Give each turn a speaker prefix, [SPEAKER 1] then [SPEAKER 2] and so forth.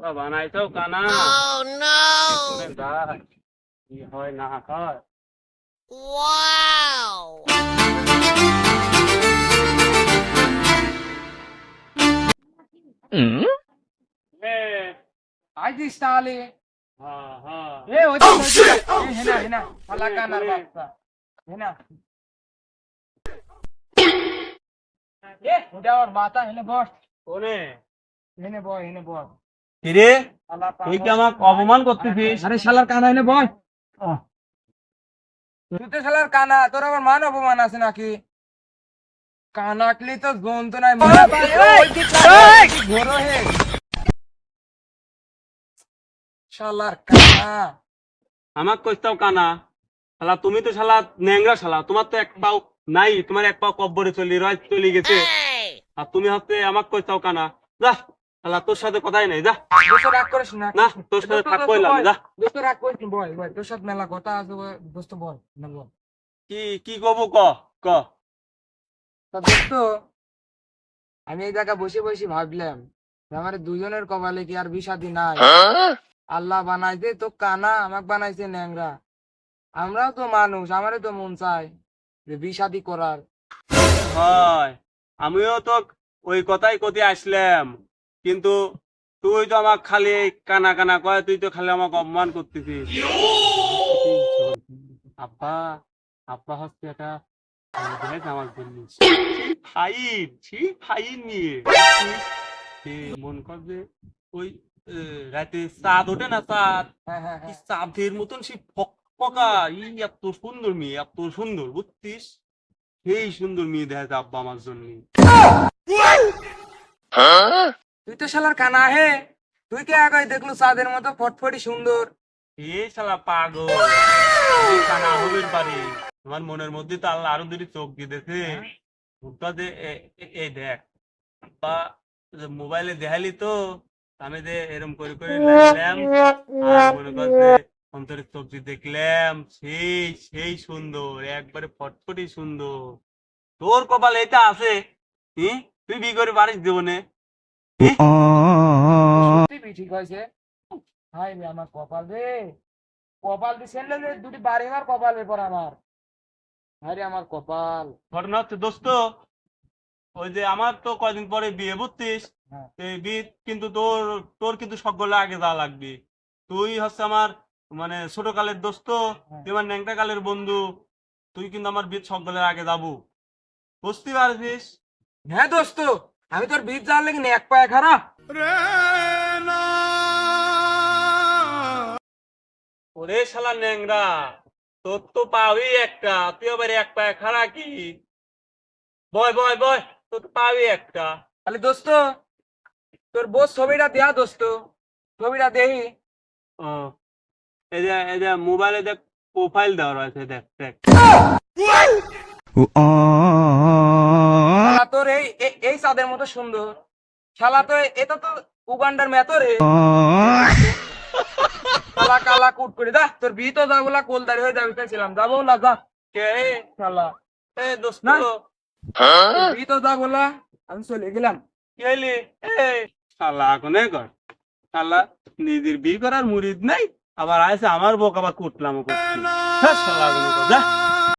[SPEAKER 1] তোরা বানাইছো কানা
[SPEAKER 2] Oh no!
[SPEAKER 1] করে দেখ, কি হয় না হয়
[SPEAKER 2] Wow!
[SPEAKER 1] এ,
[SPEAKER 3] আইদিস তাহলে
[SPEAKER 1] হ্যাঁ হ্যাঁ
[SPEAKER 3] এ ওই যে, ওই যে, এ, হেনা হেনা শালা কানার বাচ্চা হেনা এ ওটা ওর মাথা হেনে বস
[SPEAKER 1] কোনে
[SPEAKER 3] হেনে বয় হেনে বয়
[SPEAKER 1] কিরে?
[SPEAKER 3] শালা
[SPEAKER 1] তুই কি আমাকে অপমান করতেছিস?
[SPEAKER 3] আরে শালার কানা বয়। তুই তো শালার কানা তোর আবার মান অপমান আছে নাকি? কানাকলি তো গন্ত নাই ঘোরো হে শালার কানা।
[SPEAKER 1] আমাকে কইতাও কানা। শালা তুমি তো শালা ন্যাংরা শালা তোমার তো এক পাও নাই তোমার এক পাও কব্বরে চলি রয় চলে গেছে। আর তুমি হচ্ছে আমাকে কইতাও কানা। যা শালা তোর সাথে কথাই নাই যা।
[SPEAKER 3] দোস্ত রাগ করিস না।
[SPEAKER 1] না তোর সাথে থাক কইলাম যা।
[SPEAKER 3] দোস্ত রাগ করিস না বয় বয় তোর সাথে মেলা কথা আছে দোস্ত বল না বল।
[SPEAKER 1] কি কি কব ক ক।
[SPEAKER 3] তা দোস্ত আমি এই জায়গায় বসে বসে ভাবলাম আমার দুজনের কপালে কি আর বিষাদি নাই? আল্লাহ বানাইছে তো কানা আমাকে বানাইছে ন্যাংরা। আমরাও তো মানুষ আমারও তো মন চায় যে বিষাদি করার।
[SPEAKER 1] হয় আমিও তো ওই কথাই কতে আসলাম। কিন্তু তুই তো আমাকে খালি কানা কানা কয় তুই তো খালি আমাকে অপমান করতেছিস। আব্বা আব্বা হচ্ছে একটা আমার জন্য। ফাইন ছি ফাইন নিয়ে। মন করবে ওই রাতে চাঁদ ওঠে না চাঁদ?
[SPEAKER 3] হ্যাঁ হ্যাঁ
[SPEAKER 1] কি
[SPEAKER 3] হ্যাঁ।
[SPEAKER 1] চাঁদের মতন সে ফকা ই এত সুন্দর মেয়ে এত সুন্দর বুঝছিস? সেই সুন্দর মেয়ে দেখা যায় আব্বা আমার জন্য।
[SPEAKER 3] তুই তো শালার কানা হে। তুই কে আগে দেখলু সাদের মতো ফটফটি সুন্দর?
[SPEAKER 1] এ শালা পাগল। এই কানা হবেন পারে তোমার মনের মধ্যে তো আল্লাহ আরও দুটি চোখ দিতেছে মুখটা যে এই দেখ। বা মোবাইলে দেখালি তো, আমি যে এরম করে করে লাগলাম অন্তরের চোখটি দেখলাম, সেই সেই সুন্দর, একবারে ফটফটি সুন্দর। তোর কপাল এটা আছে? তুই বি করে পারিস জীবনে
[SPEAKER 3] যে
[SPEAKER 1] তোর কিন্তু সকলে আগে যাওয়া লাগবে তুই হচ্ছে আমার মানে ছোট কালের দোস্ত। তুই আমার ন্যাংটা কালের বন্ধু তুই কিন্তু আমার বিয়ে সকলের আগে যাব বুঝতে পারছিস
[SPEAKER 3] হ্যাঁ দোস্ত আমি তোর বীজ জানলে কি এক পায়ে খারা
[SPEAKER 1] ওরে শালা ন্যাংরা তোর তো পাবি একটা তুই আবার এক পায়ে খাড়া কি? বয় বয় বয় তোর তো পাবি একটা।
[SPEAKER 3] তাহলে দোস্ত তোর বোস ছবিটা দেয়া দোস্ত ছবিটা দেহি।
[SPEAKER 1] ও এই যে এই যে মোবাইলে দেখ প্রোফাইল দেওয়া রয়েছে দেখ দেখ।
[SPEAKER 3] চাঁদের মতো সুন্দর। শালা তো এটা তো উগান্ডার মেতো রে। কালা কালা কুট করে। দা তোর বি তো কোলদারি হয়ে যাবে চাইছিলাম যাব না যা।
[SPEAKER 1] কে
[SPEAKER 3] শালা?
[SPEAKER 1] এ দোস্ত।
[SPEAKER 3] তো আমি চলে গেলাম।
[SPEAKER 1] এ। শালা কোনে কর? শালা নিজের বিয়ে করার মুরিদ নাই আবার আইসে আমার বোক আবার কুটলাম করছি শালা গুলো যা।